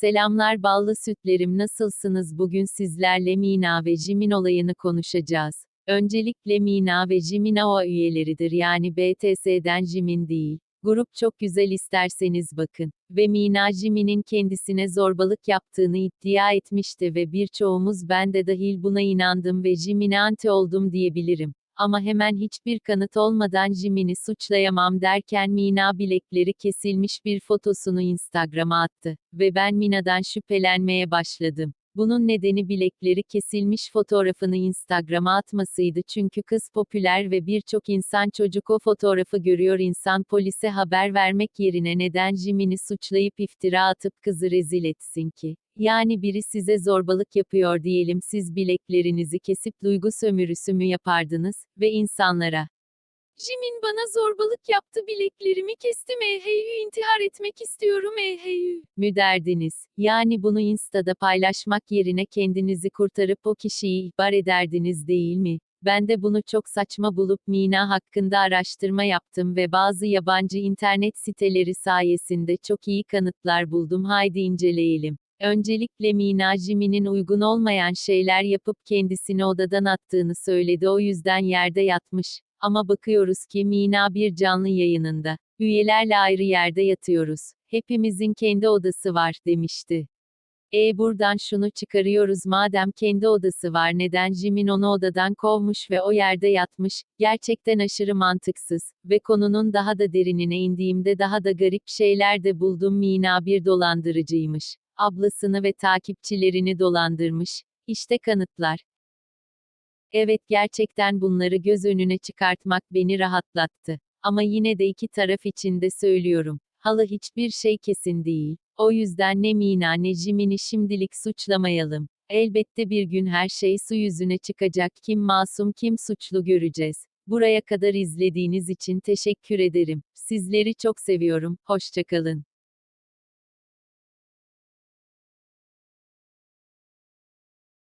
Selamlar ballı sütlerim nasılsınız bugün sizlerle Mina ve Jimin olayını konuşacağız. Öncelikle Mina ve Jimin AOA üyeleridir yani BTS'den Jimin değil. Grup çok güzel isterseniz bakın. Ve Mina Jimin'in kendisine zorbalık yaptığını iddia etmişti ve birçoğumuz ben de dahil buna inandım ve Jimin'e anti oldum diyebilirim. Ama hemen hiçbir kanıt olmadan Jimin'i suçlayamam derken Mina bilekleri kesilmiş bir fotosunu Instagram'a attı. Ve ben Mina'dan şüphelenmeye başladım. Bunun nedeni bilekleri kesilmiş fotoğrafını Instagram'a atmasıydı çünkü kız popüler ve birçok insan çocuk o fotoğrafı görüyor insan polise haber vermek yerine neden Jimin'i suçlayıp iftira atıp kızı rezil etsin ki? Yani biri size zorbalık yapıyor diyelim siz bileklerinizi kesip duygu sömürüsü mü yapardınız ve insanlara Jimin bana zorbalık yaptı bileklerimi kestim eheyü intihar etmek istiyorum eheyü mü derdiniz? Yani bunu Insta'da paylaşmak yerine kendinizi kurtarıp o kişiyi ihbar ederdiniz değil mi? Ben de bunu çok saçma bulup Mina hakkında araştırma yaptım ve bazı yabancı internet siteleri sayesinde çok iyi kanıtlar buldum haydi inceleyelim. Öncelikle Mina Jimin'in uygun olmayan şeyler yapıp kendisini odadan attığını söyledi o yüzden yerde yatmış. Ama bakıyoruz ki Mina bir canlı yayınında. Üyelerle ayrı yerde yatıyoruz. Hepimizin kendi odası var demişti. E buradan şunu çıkarıyoruz madem kendi odası var neden Jimin onu odadan kovmuş ve o yerde yatmış, gerçekten aşırı mantıksız, ve konunun daha da derinine indiğimde daha da garip şeyler de buldum Mina bir dolandırıcıymış. Ablasını ve takipçilerini dolandırmış. İşte kanıtlar. Evet gerçekten bunları göz önüne çıkartmak beni rahatlattı. Ama yine de iki taraf için de söylüyorum. Halı hiçbir şey kesin değil. O yüzden ne Mina ne Jimin'i şimdilik suçlamayalım. Elbette bir gün her şey su yüzüne çıkacak. Kim masum kim suçlu göreceğiz. Buraya kadar izlediğiniz için teşekkür ederim. Sizleri çok seviyorum. Hoşçakalın.